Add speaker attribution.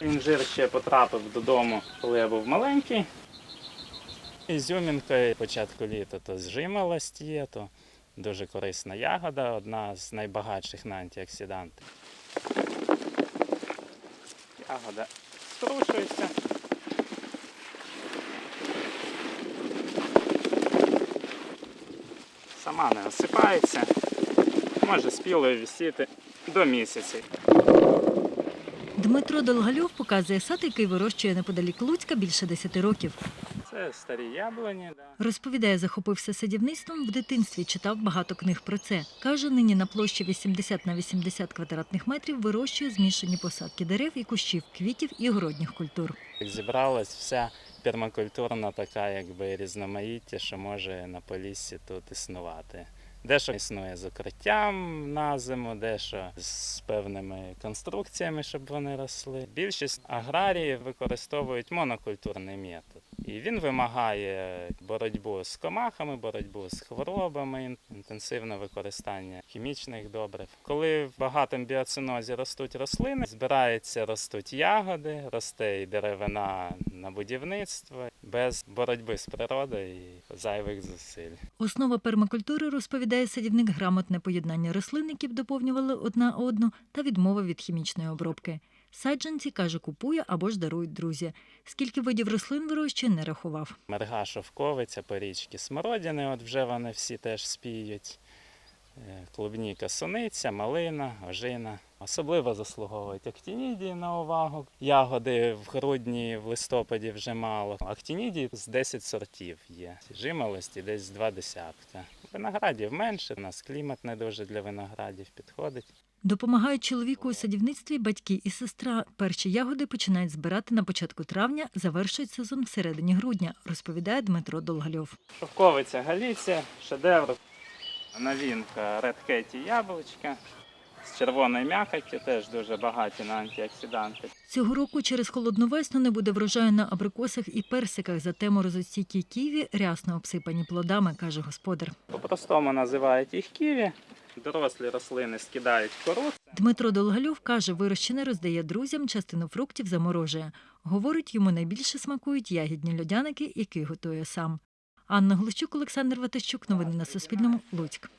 Speaker 1: Інжир ще потрапив додому, коли я був маленький. Ізюмінкою початку літа то зжималость є, то дуже корисна ягода, одна з найбагатших на антиоксиданти. Ягода струшується. Сама не осипається. Може спілою висіти до місяця.
Speaker 2: Дмитро Долгальов показує сад, який вирощує неподалік Луцька більше 10 років.
Speaker 1: Це старі яблуні. Да.
Speaker 2: Розповідає, захопився садівництвом в дитинстві, читав багато книг про це. Каже, нині на площі 80 на 80 квадратних метрів вирощує змішані посадки дерев і кущів, квітів і городніх культур.
Speaker 1: Зібралась вся пермакультурна така якби різноманіття, що може на поліссі тут існувати. Дещо існує з укриттям на зиму, дещо з певними конструкціями, щоб вони росли. Більшість аграріїв використовують монокультурний метод. І він вимагає боротьбу з комахами, боротьбу з хворобами, інтенсивне використання хімічних добрив. Коли в багатому біоцинозі ростуть рослини, збирається, ростуть ягоди, росте і деревина на будівництво без боротьби з природою і зайвих зусиль.
Speaker 2: Основа пермакультури, розповідає садівник, грамотне поєднання рослин, які б доповнювали одна одну, та відмова від хімічної обробки. Саджанці, каже, купує або ж дарують друзі. Скільки видів рослин вирощує, не рахував.
Speaker 1: Мерга шовковиця, порічки смородини, от вже вони всі теж спіють. Клубні Клубніка суниця, малина, ожина. Особливо заслуговують актінідії на увагу. Ягоди в грудні, в листопаді вже мало. Актінідії з 10 сортів є. Жимолості десь з два десятка. Виноградів менше, у нас клімат не дуже для виноградів підходить.
Speaker 2: Допомагають чоловіку у садівництві батьки і сестра. Перші ягоди починають збирати на початку травня, завершують сезон всередині грудня, розповідає Дмитро Долгальов.
Speaker 1: Шовковиця Галіція, шедевр. Новинка Cat яблучка з червоної м'якоті, теж дуже багаті на антиоксиданти.
Speaker 2: Цього року через холодну весну не буде врожаю на абрикосах і персиках, зате морозостійкі ківі рясно обсипані плодами, каже господар.
Speaker 1: По-простому називають їх ківі. Дорослі рослини скидають кору.
Speaker 2: Дмитро Долгальов каже, вирощене роздає друзям, частину фруктів заморожує. Говорить, йому найбільше смакують ягідні льодяники, які готує сам. Анна Глущук, Олександр Ватащук. Новини на Суспільному. Луцьк.